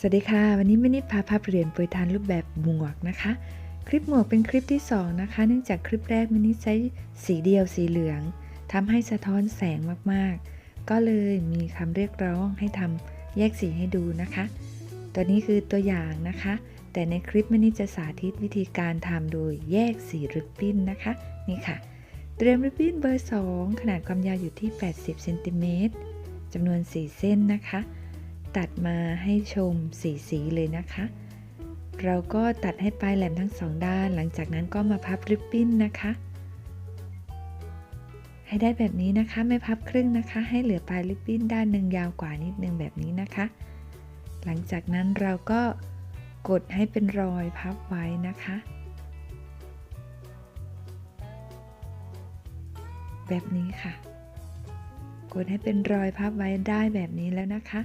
สวัสดีค่ะ วันนี้มินิพาพับเรียญโปรยทานรูปแบบหมวกนะคะ คลิปหมวกเป็นคลิปที่ 2 นะคะ เนื่องจากคลิปแรกมินิใช้สีเดียวสีเหลืองทำให้สะท้อนแสงมากๆ ก็เลยมีคำเรียกร้องให้ทำแยกสีให้ดูนะคะ ตัวนี้คือตัวอย่างนะคะ แต่ในคลิปมินิจะสาธิตวิธีการทำโดยแยกสีริบบิ้นนะคะนี่ค่ะ เตรียมริบบิ้นเบอร์ 2 ขนาดความยาวอยู่ที่ 80เซนติเมตรจำนวน 4 เส้นนะคะ ตัดมาให้ชมสีสีเลยนะคะ เราก็ตัดให้ปลายแหลมทั้งสองด้าน หลังจากนั้นก็มาพับริบบิ้นนะคะ ให้ได้แบบนี้นะคะ ไม่พับครึ่งนะคะ ให้เหลือปลายริบบิ้นด้านหนึ่งยาวกว่านิดนึงแบบนี้นะคะ หลังจากนั้นเราก็กดให้เป็นรอยพับไว้นะคะ แบบนี้ค่ะ กดให้เป็นรอยพับไว้ได้แบบนี้แล้วนะคะ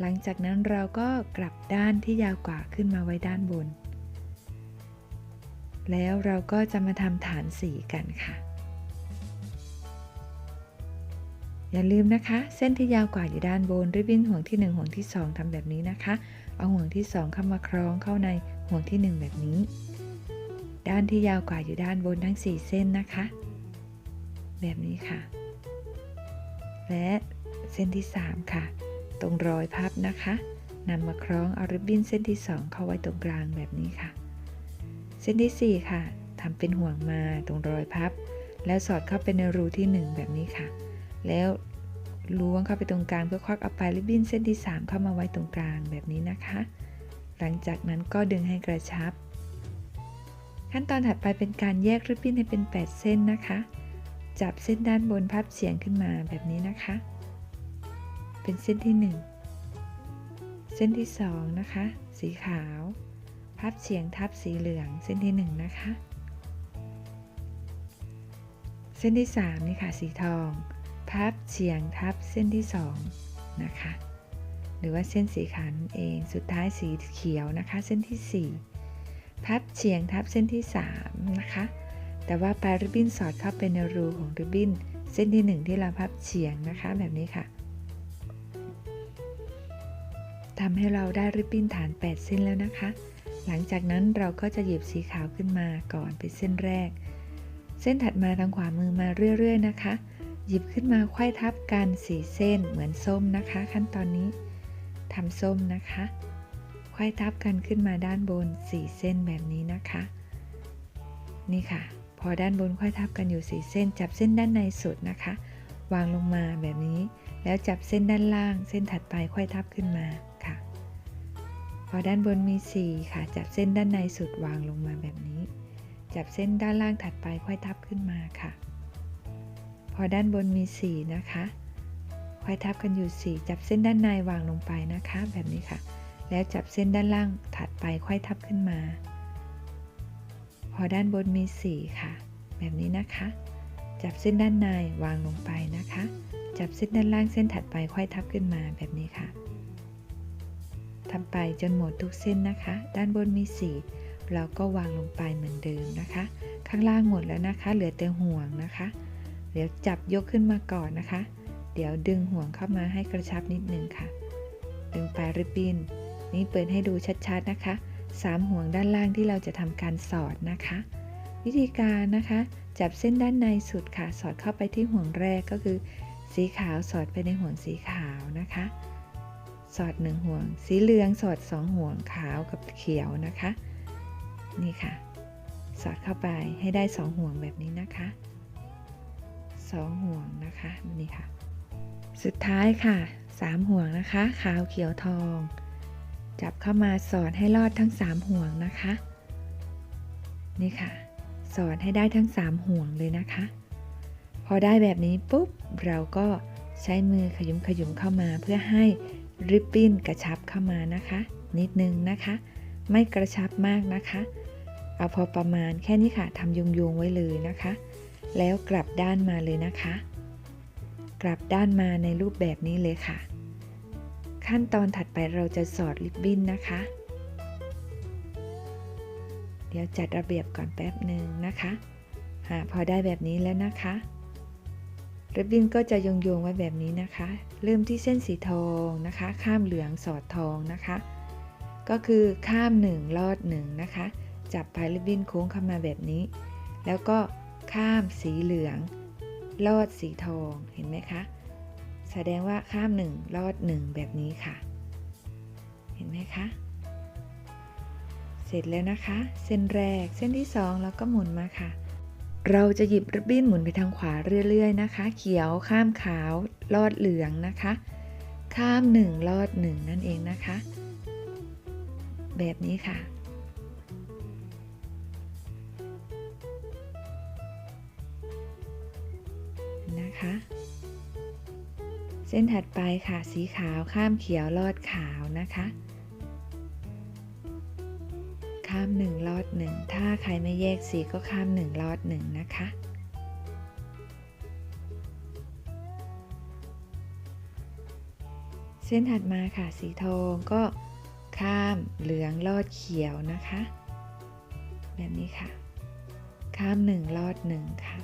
หลังจากนั้นเราก็กลับด้านที่ยาวกว่าขึ้นมาไว้ด้านบน แล้วเราก็จะมาทำฐานสีกันค่ะ อย่าลืมนะคะ เส้นที่ยาวกว่าอยู่ด้านบนริบบิ้นห่วงที่ 1 ห่วงที่ 2ทำแบบนี้นะคะ เอาห่วงที่ 2 เข้ามาคล้องเข้าในห่วงที่ 1 แบบนี้ ด้านที่ยาวกว่าอยู่ด้านบนทั้ง 4 เส้นนะคะ แบบนี้ค่ะ และเส้นที่ 3 ค่ะ ตรงรอยพับนะคะนำมาคล้องเอาริบบิ้นเส้นที่ 2 เข้าไว้ตรงกลางแบบนี้ค่ะ เส้นที่ 4 ค่ะทำเป็นห่วงมาตรงรอยพับ แล้วสอดเข้าไปในรูที่ 1 แบบนี้ค่ะ แล้วล้วงเข้าไปตรงกลางเพื่อควักเอาปลายริบบิ้นเส้นที่ 3 เข้ามาไว้ตรงกลางแบบนี้นะคะ หลังจากนั้นก็ดึงให้กระชับ ขั้นตอนถัดไปเป็นการแยกริบบิ้นให้เป็น 8 เส้นนะคะ จับเส้นด้านบนพับเฉียงขึ้นมาแบบนี้นะคะ เป็นเส้นที่ 1 เส้นที่ 2 นะคะ สีขาว พับเฉียงทับสีเหลืองเส้นที่ 1 นะคะ เส้นที่ 3 นี่ค่ะ สีทอง พับเฉียงทับเส้นที่ 2 นะคะ หรือว่าเส้นสีขาวนั่นเองสุดท้ายสีเขียวนะคะ เส้นที่ 4 พับเฉียงทับเส้นที่ 3 นะคะ แต่ว่าปลายริบบิ้นสอดเข้าไปในรูของริบบิ้นเส้นที่ 1 ที่เราพับเฉียงนะคะแบบนี้ค่ะ ทำให้เราได้ริบบิ้นฐาน 8 เส้นแล้วนะคะ หลังจากนั้นเราก็จะหยิบสีขาวขึ้นมาก่อนเป็นเส้นแรก เส้นถัดมาทางขวามือมาเรื่อย ๆ นะคะ หยิบขึ้นมาควายทับกันสีเส้นเหมือนส้มนะคะ ขั้นตอนนี้ทำส้มนะคะควายทับกันขึ้นมาด้านบนสีเส้นแบบนี้นะคะ นี่ค่ะ พอด้านบนควายทับกันอยู่สีเส้น จับเส้นด้านในสุดนะคะ วางลงมาแบบนี้ แล้วจับเส้นด้านล่าง เส้นถัดไปควายทับขึ้นมา พอด้านบนมี 4 ค่ะ จับเส้นด้านในสุดวางลงมาแบบนี้ จับเส้นด้านล่างถัดไปค่อยทับขึ้นมาค่ะ พอด้านบนมี 4 นะคะค่อยทับกันอยู่ 4 จับเส้นด้านในวางลงไปนะคะ แบบนี้ค่ะ แล้วจับเส้นด้านล่างถัดไปค่อยทับขึ้นมา พอด้านบนมี 4 ค่ะ แบบนี้นะคะ จับเส้นด้านในวางลงไปนะคะ จับเส้นด้านล่างเส้นถัดไปค่อยทับขึ้นมาแบบนี้ค่ะ ทำไปจนหมดทุกเส้นนะคะ ด้านบนมี 4 เราก็วางลงไปเหมือนเดิมนะคะ ข้างล่างหมดแล้วนะคะ เหลือแต่ห่วงนะคะ เดี๋ยวจับยกขึ้นมาก่อนนะคะ เดี๋ยวดึงห่วงเข้ามาให้กระชับนิดนึงค่ะ ดึงปลายริบบิ้นนี่เปิดให้ดูชัดๆนะคะ 3 ห่วงด้านล่างที่เราจะทำการสอดนะคะ วิธีการนะคะ จับเส้นด้านในสุดค่ะ สอดเข้าไปที่ห่วงแรกก็คือ สีขาวสอดไปในห่วงสีขาวนะคะ สอดหนึ่งห่วง สีเหลืองสอดสองห่วงขาวกับเขียวนะคะ นี่ค่ะ สอดเข้าไปให้ได้สองห่วงแบบนี้นะคะสองห่วงนะคะนี่ค่ะ สุดท้ายค่ะสามห่วงนะคะ ขาวเขียวทอง จับเข้ามาสอดให้รอดทั้งสามห่วงนะคะ นี่ค่ะ สอดให้ได้ทั้งสามห่วงเลยนะคะ พอได้แบบนี้ปุ๊บเราก็ใช้มือขยุมขยุมเข้ามาเพื่อให้ ริบบิ้นกระชับเข้ามานะคะ นิดนึงนะคะ ไม่กระชับมากนะคะ เอาพอประมาณแค่นี้ค่ะทำยุงๆไว้เลยนะคะ แล้วกลับด้านมาเลยนะคะ กลับด้านมาในรูปแบบนี้เลยค่ะ ขั้นตอนถัดไปเราจะสอดริบบิ้นนะคะ เดี๋ยวจัดระเบียบก่อนแป๊บหนึ่งนะคะหาพอได้แบบนี้แล้วนะคะ ริบบิ้นก็จะโยงๆไว้แบบนี้นะคะ เริ่มที่เส้นสีทองนะคะ ข้ามเหลืองสอดทองนะคะ ก็คือข้าม 1 ลอด1นะคะ จับปลายริบบิ้นโค้งเข้ามาแบบนี้ แล้วก็ข้ามสีเหลือง ลอดสีทองเห็นไหมคะแสดงว่าข้าม 1 ลอด 1 แบบนี้ค่ะ เห็นไหมคะ เสร็จแล้วนะคะ เส้นแรกเส้นที่ 2 แล้วก็หมุนมาค่ะ เราจะหยิบริบบิ้นหมุนไปทางขวาเรื่อยๆนะคะ เขียวข้ามขาว ลอดเหลืองนะคะ ข้าม 1 ลอด 1 นั่นเองนะคะ แบบนี้ค่ะ นะคะ เส้นถัดไปค่ะสีขาวข้ามเขียวลอดขาวนะคะ ข้ามหนึ่งลอดหนึ่งถ้าใครไม่แยกสีก็ข้ามหนึ่งลอดหนึ่งนะคะเส้นถัดมาค่ะสีทองก็ข้ามเหลืองลอดเขียวนะคะ แบบนี้ค่ะ ข้ามหนึ่งลอดหนึ่งค่ะ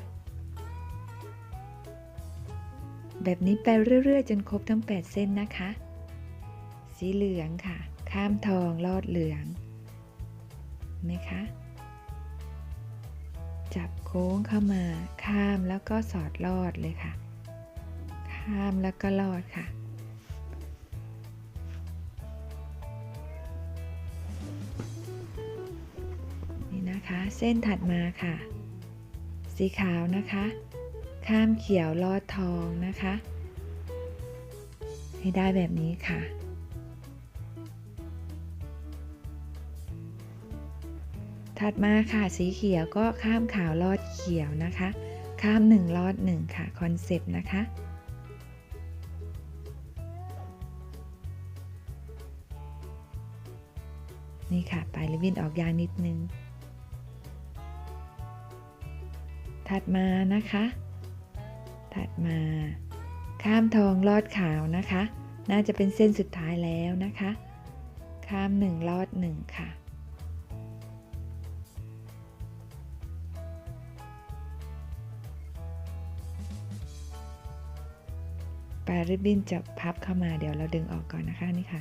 แบบนี้ไปเรื่อยๆ จนครบทั้ง 8 เส้นนะคะ สีเหลืองค่ะ ข้ามทองลอดเหลือง ไหมคะ จับโค้งเข้ามาข้ามแล้วก็สอดลอดเลยค่ะ ข้ามแล้วก็ลอดค่ะ นี่นะคะเส้นถัดมาค่ะ สีขาวนะคะ ข้ามเขียวลอดทองนะคะ ให้ได้แบบนี้ค่ะ ถัดมาค่ะสีเขียวก็ข้ามขาวลอดเขียวนะคะ ข้ามหนึ่งลอดหนึ่งค่ะคอนเซปต์นะคะ นี่ค่ะปลายริบบิ้นออกยางนิดนึง ถัดมานะคะ ถัดมา ข้ามทองลอดขาวนะคะ น่าจะเป็นเส้นสุดท้ายแล้วนะคะ ข้ามหนึ่งลอดหนึ่งค่ะ ปลายริบบิ้นจะพับเข้ามาเดี๋ยวเราดึงออกก่อนนะคะนี่ค่ะ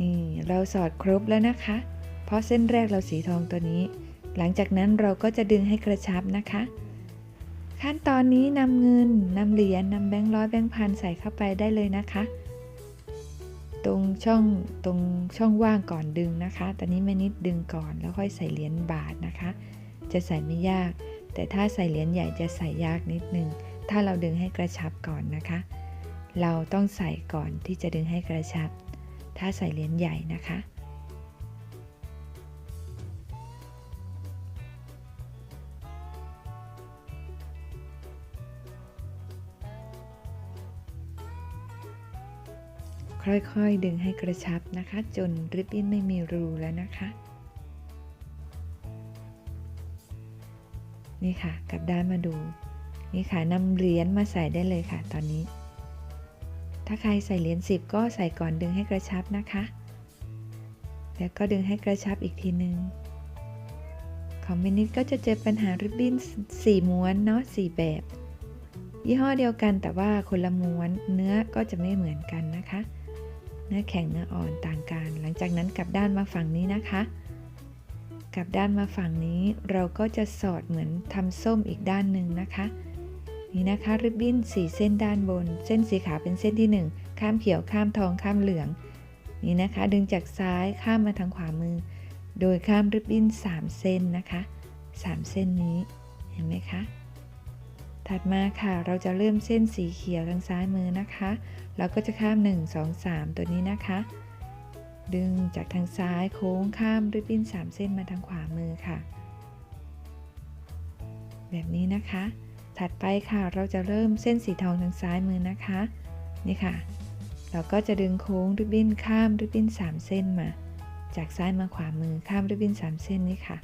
นี่เราสอดครบแล้วนะคะ เพราะเส้นแรกเราสีทองตัวนี้ หลังจากนั้นเราก็จะดึงให้กระชับนะคะ ขั้นตอนนี้นำเงินนำเหรียญนำแบงค์ร้อยแบงค์พันใส่เข้าไปได้เลยนะคะ ตรงช่องตรงช่องว่างก่อนดึงนะคะ ตอนนี้แม่นิดดึงก่อนแล้วค่อยใส่เหรียญบาทนะคะ จะใส่ไม่ยาก แต่ถ้าใส่เหรียญใหญ่จะใส่ยากนิดนึง ถ้าเราดึงให้กระชับก่อนนะคะ เราต้องใส่ก่อนที่จะดึงให้กระชับ ถ้าใส่เหรียญใหญ่นะคะ ค่อยๆดึงให้กระชับนะคะ จนริบบิ้นไม่มีรูแล้วนะคะนี่ค่ะกลับด้านมาดู นี่ค่ะนำเหรียญมาใส่ได้เลยค่ะ ตอนนี้ ถ้าใครใส่เหรียญ10 ก็ใส่ก่อนดึงให้กระชับนะคะ แล้วก็ดึงให้กระชับอีกทีนึงของมินิทก็จะเจอปัญหาริบบิ้น4ม้วนเนาะ4แบบ ยี่ห้อเดียวกันแต่ว่าคนละม้วนเนื้อก็จะไม่เหมือนกันนะคะ เนื้อแข็งเนื้ออ่อนต่างกัน หลังจากนั้นกลับด้านมาฝั่งนี้นะคะ กลับด้านมาฝั่งนี้เราก็จะสอดเหมือนทำส้มอีกด้านหนึ่งนะคะ นี่นะคะริบบิ้นสีเส้นด้านบน เส้นสีขาวเป็นเส้นที่ 1 ข้ามเขียวข้ามทองข้ามเหลือง นี่นะคะ ดึงจากซ้ายข้ามมาทางขวามือ โดยข้ามริบบิ้น 3 เส้นนะคะ 3 เส้นนี้เห็นไหมคะ ถัดมาค่ะเราจะเริ่มเส้นสีเขียวทางซ้ายมือนะคะเราก็จะข้าม 1 2 3 ตัวนี้นะคะ ดึงจากทางซ้ายโค้งข้ามริบบิ้น 3 เส้นมาทางขวามือค่ะ แบบนี้นะคะ ถัดไปค่ะ เราจะเริ่มเส้นสีทองทางซ้ายมือนะคะ นี่ค่ะ เราก็จะดึงโค้งริบบิ้นข้ามริบบิ้น 3 เส้นมา จากซ้ายมาขวามือข้ามริบบิ้น 3 เส้นนี้ค่ะ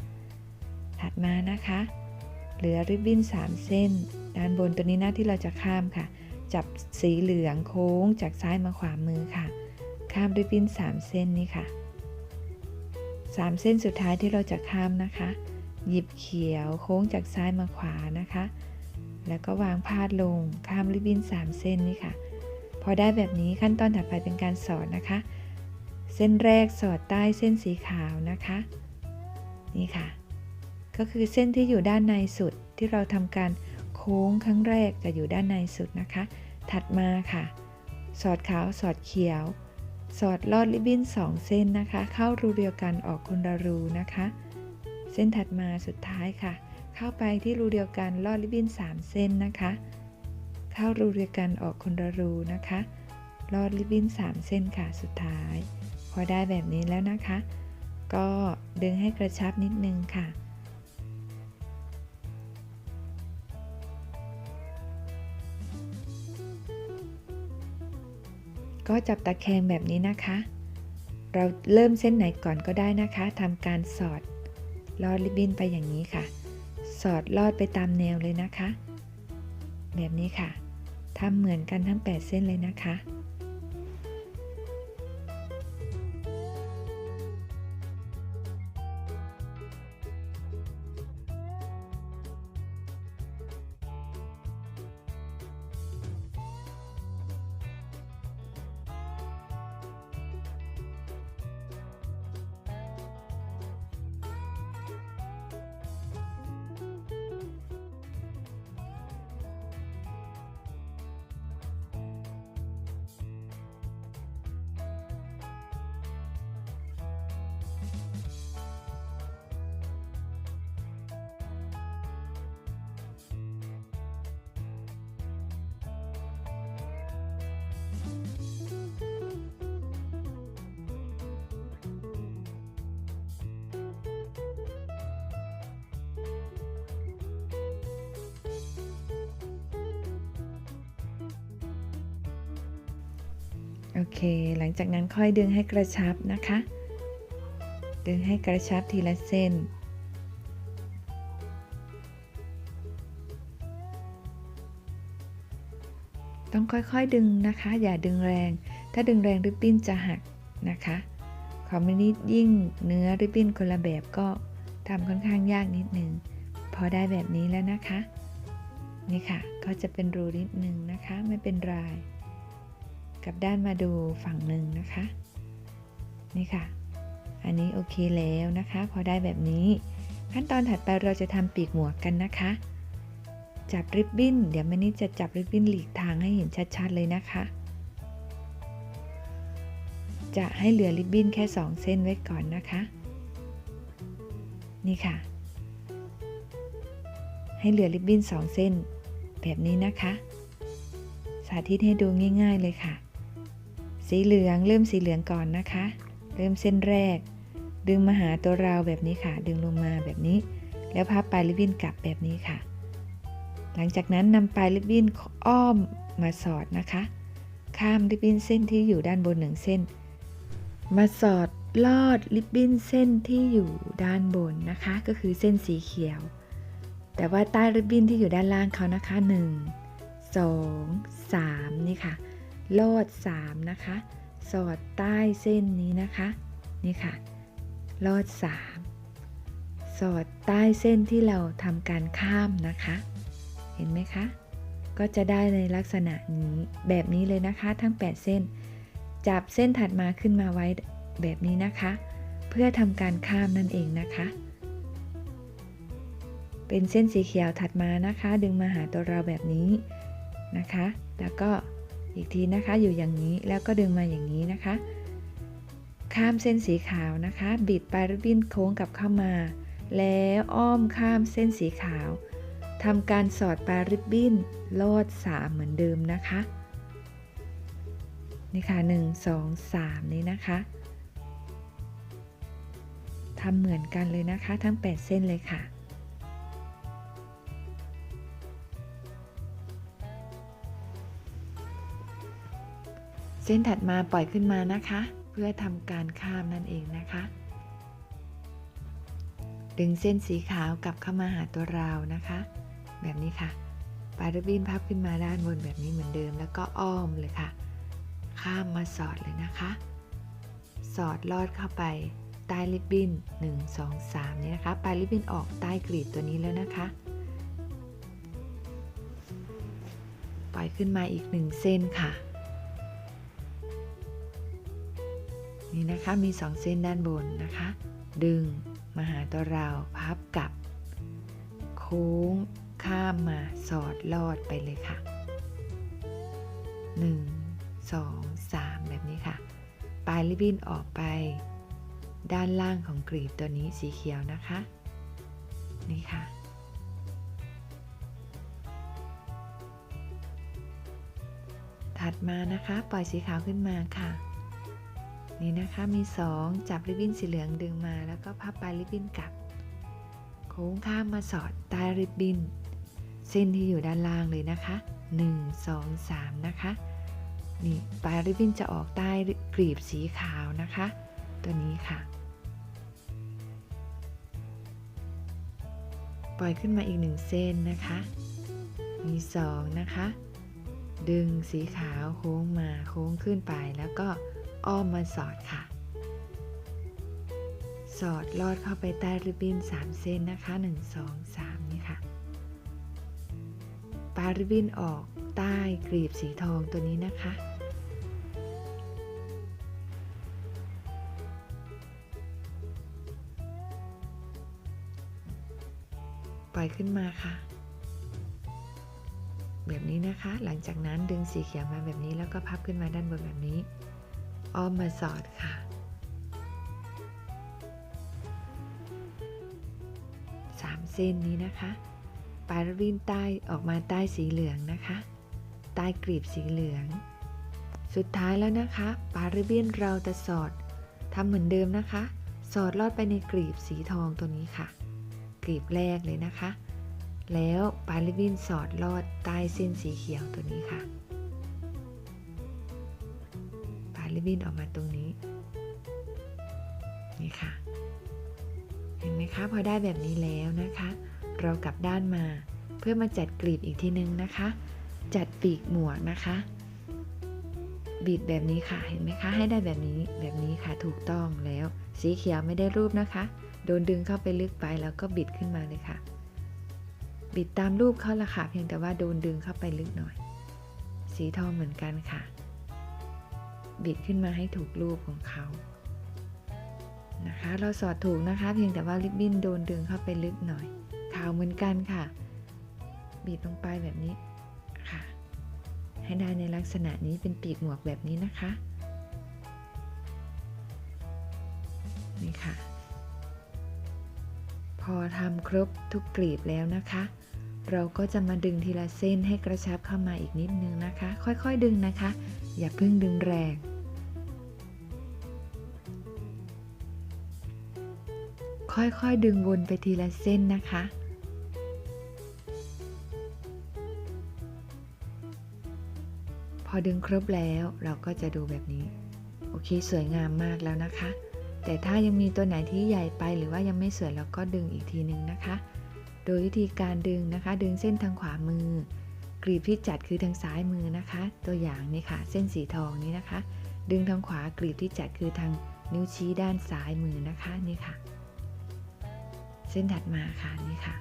ถัดมานะคะ เหลือริบบิ้น 3 เส้น ด้านบนตัวนี้หน้าที่เราจะข้ามค่ะ จับสีเหลืองโค้งจากซ้ายมาขวามือค่ะ ข้ามริบบิ้น 3 เส้นนี้ค่ะ 3 เส้นสุดท้ายที่เราจะข้ามนะคะ หยิบเขียวโค้งจากซ้ายมาขวานะคะ แล้วก็วางพาดลงข้ามริบบิ้น 3 เส้นนี้ค่ะ พอได้แบบนี้ขั้นตอนถัดไปเป็นการสอดนะคะ เส้นแรกสอดใต้เส้นสีขาวนะคะ นี่ค่ะ ก็คือเส้นที่อยู่ด้านในสุดที่เราทำการโค้งครั้งแรกจะอยู่ด้านในสุดนะคะ ถัดมาค่ะ สอดขาวสอดเขียว สอดลอดริบบิ้น 2 เส้นนะคะ เข้ารูเดียวกันออกคนละรูนะคะ เส้นถัดมาสุดท้ายค่ะ เข้าไปที่รูเดียวกันลอดริบบิ้น3 เส้นนะคะ เข้ารูเดียวกันออกคนละรูนะคะลอดริบบิ้น3 เส้นค่ะสุดท้าย พอได้แบบนี้แล้วนะคะ ก็ดึงให้กระชับนิดนึงค่ะก็จับตะแคงแบบนี้นะคะ เราเริ่มเส้นไหนก่อนก็ได้นะคะ ทำการสอดลอดริบบิ้นไปอย่างนี้ค่ะ สอดลอดไปตามแนวเลยนะคะ แบบนี้ค่ะทำเหมือนกันทั้ง 8 เส้นเลยนะคะ โอเค หลังจากนั้นค่อยดึงให้กระชับนะคะ ดึงให้กระชับทีละเส้น ต้องค่อยๆดึงนะคะ อย่าดึงแรง ถ้าดึงแรงริบบิ้นจะหักนะคะขอไม่นิดยิ่งเนื้อริบบิ้นคนละแบบก็ทำค่อนข้างยากนิดนึง พอได้แบบนี้แล้วนะคะ นี่ค่ะ ก็จะเป็นรูนิดนึงนะคะ ไม่เป็นไร กลับด้านมาดูฝั่งหนึ่งนะคะ นี่ค่ะ อันนี้โอเคแล้วนะคะ พอได้แบบนี้ ขั้นตอนถัดไปเราจะทำปีกหมวกกันนะคะ จับริบบิ้น เดี๋ยวแม่นิดจะจับริบบิ้นหลีกทางให้เห็นชัดๆเลยนะคะ จะให้เหลือริบบิ้นแค่ 2 เส้นไว้ก่อนนะคะ นี่ค่ะ ให้เหลือริบบิ้น 2 เส้น แบบนี้นะคะสาธิตให้ดูง่าย ๆ เลยค่ะ สีเหลืองเริ่มสีเหลืองก่อนนะคะ เริ่มเส้นแรก ดึงมาหาตัวเราแบบนี้ค่ะ ดึงลงมาแบบนี้ แล้วพับปลายริบบิ้นกลับแบบนี้ค่ะ หลังจากนั้นนำปลายริบบิ้นอ้อมมาสอดนะคะ ข้ามริบบิ้นเส้นที่อยู่ด้านบนหนึ่งเส้น มาสอดลอดริบบิ้นเส้นที่อยู่ด้านบนนะคะ ก็คือเส้นสีเขียว แต่ว่าใต้ริบบิ้นที่อยู่ด้านล่างเขานะคะ 1 2 3 นี่ค่ะ ลอด 3 นะคะ สอดใต้เส้นนี้นะคะ นี่ค่ะ ลอด 3 สอดใต้เส้นที่เราทำการข้ามนะคะ เห็นไหมคะ ก็จะได้ในลักษณะนี้แบบนี้เลยนะคะ ทั้ง 8 เส้น จับเส้นถัดมาขึ้นมาไว้แบบนี้นะคะ เพื่อทำการข้ามนั่นเองนะคะ เป็นเส้นสีเขียวถัดมานะคะ ดึงมาหาตัวเราแบบนี้นะคะ แล้วก็ อีกทีนะคะอยู่อย่างนี้แล้วก็ดึงมาอย่างนี้นะคะ ข้ามเส้นสีขาวนะคะ บิดปลายริบบิ้นโค้งกลับเข้ามา แล้วอ้อมข้ามเส้นสีขาวทำการสอดปลายริบบิ้นลอด3เหมือนเดิมนะคะนี่ค่ะ 1 2 3 นี้นะคะทำเหมือนกันเลยนะคะ ทั้ง 8 เส้นเลยค่ะ ส้นถัดมาปล่อยขึ้นมานะคะ เพื่อทำการข้ามนั่นเองนะคะ ดึงเส้นสีขาวกลับเข้ามาหาตัวเรานะคะ แบบนี้ค่ะปลายริบบิ้นพับขึ้นมาด้านบนแบบนี้เหมือนเดิม แล้วก็อ้อมเลยค่ะ ข้ามมาสอดเลยนะคะ สอดลอดเข้าไปใต้ริบบิ้น1 2 3นี่นะคะปลายริบบิ้นออกใต้กรีดตัวนี้แล้วนะคะ ปล่อยขึ้นมาอีก 1 เส้นค่ะ นี่นะคะมีสองเส้นด้านบนนะคะ ดึงมาหาตัวเราพับกลับ โค้งข้ามมาสอดลอดไปเลยค่ะ 1 2 3 แบบนี้ค่ะ ปลายริบบิ้นออกไป ด้านล่างของกรีบตัวนี้สีเขียวนะคะ นี่ค่ะถัดมานะคะ ปล่อยสีขาวขึ้นมาค่ะ นี่นะคะมี 2 จับริบบิ้นสีเหลืองดึงมา แล้วก็พับปลายริบบิ้นกลับ โค้งข้ามมาสอดใต้ริบบิ้น เส้นที่อยู่ด้านล่างเลยนะคะ 1 2 3 นะคะนี่ปลายริบบิ้นจะออกใต้กรีบสีขาวนะคะ ตัวนี้ค่ะ ปล่อยขึ้นมาอีกหนึ่งเส้นนะคะ มีสองนะคะ ดึงสีขาวโค้งมาโค้งขึ้นไปแล้วก็ อ้อมมาสอดค่ะ สอดลอดเข้าไปใต้ริบบิ้น3 เส้นนะคะ 1 2 3 นี่ค่ะปลาริบบิ้นออกใต้กรีบสีทองตัวนี้นะคะปล่อยขึ้นมาค่ะ แบบนี้นะคะ หลังจากนั้นดึงสีเขียวมาแบบนี้แล้วก็พับขึ้นมาด้านบนแบบนี้ อ้อมมาสอดค่ะ สามเส้นนี้นะคะ ปลายริบบิ้นใต้ออกมาใต้สีเหลืองนะคะ ใต้กรีบสีเหลือง สุดท้ายแล้วนะคะ ปลายริบบิ้นเราจะสอดทำเหมือนเดิมนะคะ สอดลอดไปในกรีบสีทองตัวนี้ค่ะกรีบแรกเลยนะคะ แล้วปลายริบบิ้นสอดลอดใต้เส้นสีเขียวตัวนี้ค่ะ บบิ้นออกมาตรงนี้ นี่ค่ะ เห็นไหมคะ พอได้แบบนี้แล้วนะคะ เรากลับด้านมาเพื่อมาจัดกลีบอีกทีนึงนะคะ จัดปีกหมวกนะคะบิดแบบนี้ค่ะ เห็นไหมคะ ให้ได้แบบนี้แบบนี้ค่ะ ถูกต้องแล้ว สีเขียวไม่ได้รูปนะคะ โดนดึงเข้าไปลึกไปแล้วก็บิดขึ้นมาเลยค่ะ บิดตามรูปเขาละค่ะ เพียงแต่ว่าโดนดึงเข้าไปลึกหน่อย สีทองเหมือนกันค่ะ บิดขึ้นมาให้ถูกรูปของเขานะคะ เราสอดถูกนะคะ เพียงแต่ว่าริบบิ้นโดนดึงเข้าไปลึกหน่อยขาวเหมือนกันค่ะบีบลงไปแบบนี้ค่ะ ให้ได้ในลักษณะนี้เป็นปีกหมวกแบบนี้นะคะนี่ค่ะ พอทำครบทุกกลีบแล้วนะคะ เราก็จะมาดึงทีละเส้นให้กระชับเข้ามาอีกนิดนึงนะคะ ค่อยๆดึงนะคะ อย่าเพิ่งดึงแรง ค่อยๆดึงวนไปทีละเส้นนะคะ พอดึงครบแล้วเราก็จะดูแบบนี้ โอเคสวยงามมากแล้วนะคะ แต่ถ้ายังมีตัวไหนที่ใหญ่ไปหรือว่ายังไม่สวยเราก็ดึงอีกทีนึงนะคะ โดยวิธีการดึงนะคะ ดึงเส้นทางขวามือ กรีบที่จัดคือทางซ้ายมือนะคะ ตัวอย่างนี่ค่ะ เส้นสีทองนี้นะคะ ดึงทางขวากรีบที่จัดคือทางนิ้วชี้ด้านซ้ายมือนะคะนี่ค่ะ เส้นถัดมาค่ะนี่ค่ะ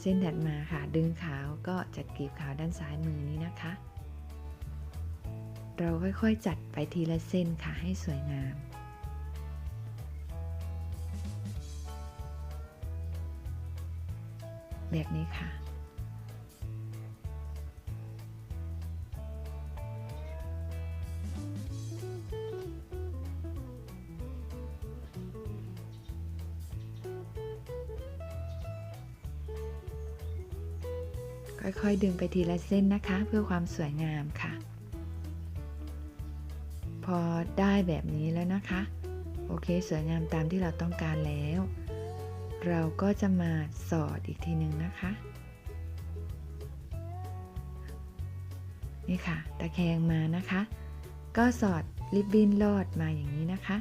เส้นถัดมาค่ะ ดึงขาวก็จัดกลีบขาวด้านซ้ายมือนี้นะคะ เราค่อยๆจัดไปทีละเส้นค่ะให้สวยงามแบบนี้ค่ะ ค่อยๆ ดึงไปทีละเส้นนะคะ เพื่อความสวยงามค่ะ พอได้แบบนี้แล้วนะคะ โอเค สวยงามตามที่เราต้องการแล้ว เราก็จะมาสอดอีกทีหนึ่งนะคะ นี่ค่ะ ตะแคงมานะคะ ก็สอดริบบิ้นลอดมาอย่างนี้นะคะ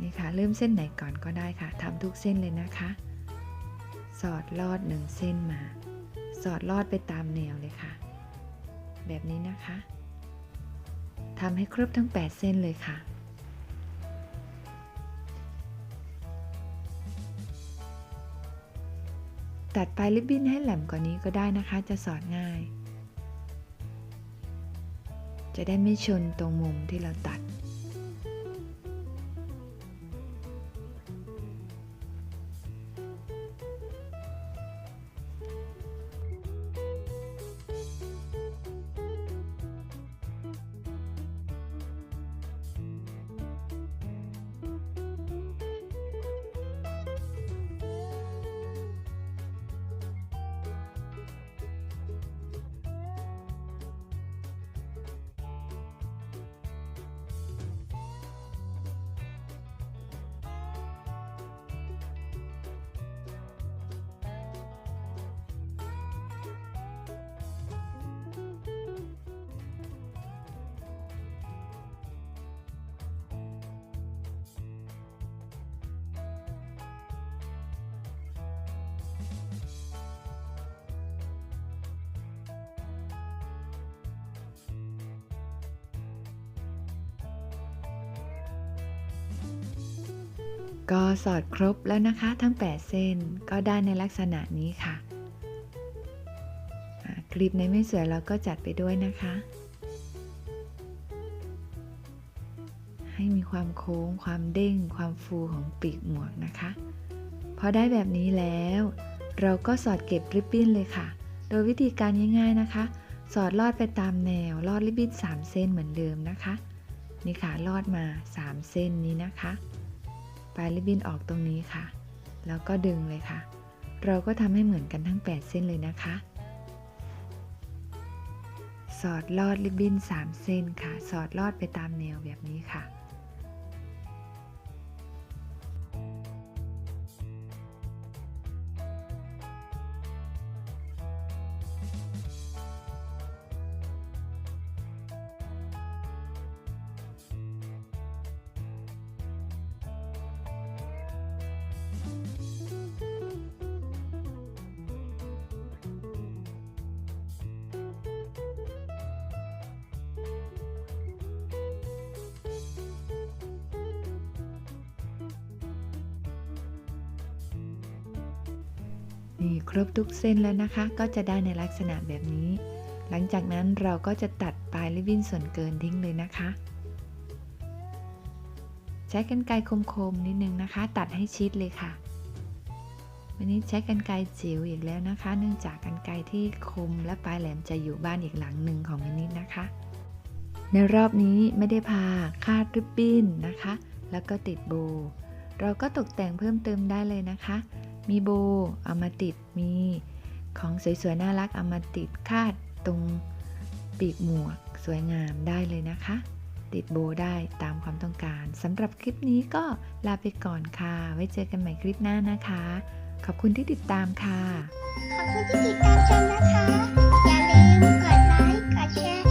นี่ค่ะ เริ่มเส้นไหนก่อนก็ได้ค่ะทำทุกเส้นเลยนะคะ สอดลอดหนึ่งเส้นมา สอดลอดไปตามแนวเลยค่ะ แบบนี้นะคะทำให้ครบทั้ง 8 เส้นเลยค่ะ ตัดปลายริบบิ้นให้แหลมกว่านี้ก็ได้นะคะ จะสอดง่าย จะได้ไม่ชนตรงมุมที่เราตัด ก็สอดครบแล้วนะคะทั้ง 8 เส้นก็ได้ในลักษณะนี้ค่ะอ่ากลีบในไม่สวยเราก็จัดไปด้วยนะคะ ให้มีความโค้ง ความเด้ง ความฟูของปีกหมวกนะคะพอได้แบบนี้แล้ว เราก็สอดเก็บริบบิ้นเลยค่ะ โดยวิธีการง่ายๆนะคะ สอดลอดไปตามแนวลอดริบบิ้น3 เส้นเหมือนเดิมนะคะ นี่ค่ะลอดมา 3 เส้นนี้นะคะ ปลายริบบิ้นออกตรงนี้ค่ะ แล้วก็ดึงเลยค่ะ เราก็ทำให้เหมือนกันทั้ง 8 เส้นเลยนะคะ สอดลอดริบบิ้น 3 เส้นค่ะ สอดลอดไปตามแนวแบบนี้ค่ะ นี่ครบทุกเส้นแล้วนะคะ ก็จะได้ในลักษณะแบบนี้ หลังจากนั้นเราก็จะตัดปลายริบบิ้นส่วนเกินทิ้งเลยนะคะ ใช้กรรไกรคมๆนิดนึงนะคะ ตัดให้ชิดเลยค่ะ วันนี้ใช้กรรไกรจิ๋วอีกแล้วนะคะ เนื่องจากกรรไกรที่คมและปลายแหลมจะอยู่บ้านอีกหลังหนึ่งของมินินะคะ ในรอบนี้ไม่ได้พาคาดริบบิ้นนะคะ แล้วก็ติดโบ เราก็ตกแต่งเพิ่มเติมได้เลยนะคะ มีโบเอามาติดมีของสวยๆน่ารักเอามาติดคาดตรงปีกหมวกสวยงามได้เลยนะคะ ติดโบได้ตามความต้องการสำหรับคลิปนี้ก็ลาไปก่อนค่ะ ไว้เจอกันใหม่คลิปหน้านะคะ ขอบคุณที่ติดตามค่ะ ขอบคุณที่ติดตามชมนะคะ อย่าลืมกดไลค์ กดแชร์